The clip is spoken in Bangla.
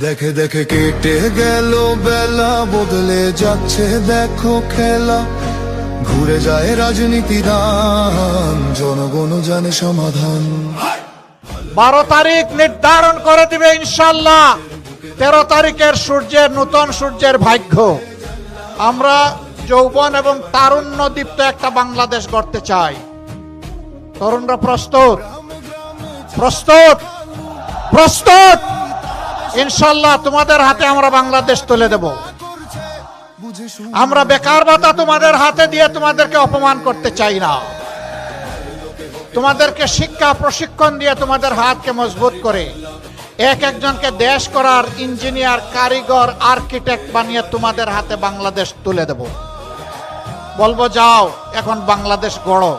দেখে দেখে কেটে গেল, বেলা বদলে যাচ্ছে, দেখো খেলা। ঘুরে যায় রাজনীতি দান জনগণ জানে সমাধান। বারো তারিখ নির্ধারণ করে দিবে ইনশাল্লাহ। তেরো তারিখের সূর্যের নূতন সূর্যের ভাগ্য। আমরা যৌবন এবং তারুণ্য দীপ্ত একটা বাংলাদেশ গড়তে চাই। তরুণরা প্রস্তুত। প্রস্তুত! প্রস্তুত! ইনশাল্লাহ তোমাদের হাতে আমরা বাংলাদেশ তুলে দেব। আমরা বেকার ভাতা তোমাদের হাতে দিয়ে তোমাদেরকে অপমান করতে চাই না। তোমাদেরকে শিক্ষা, প্রশিক্ষণ দিয়ে তোমাদের হাতকে মজবুত করে এক একজনকে দেশ করার ইঞ্জিনিয়ার, কারিগর, আর্কিটেক্ট বানিয়ে তোমাদের হাতে বাংলাদেশ তুলে দেব। বলব, যাও, এখন বাংলাদেশ গড়ো।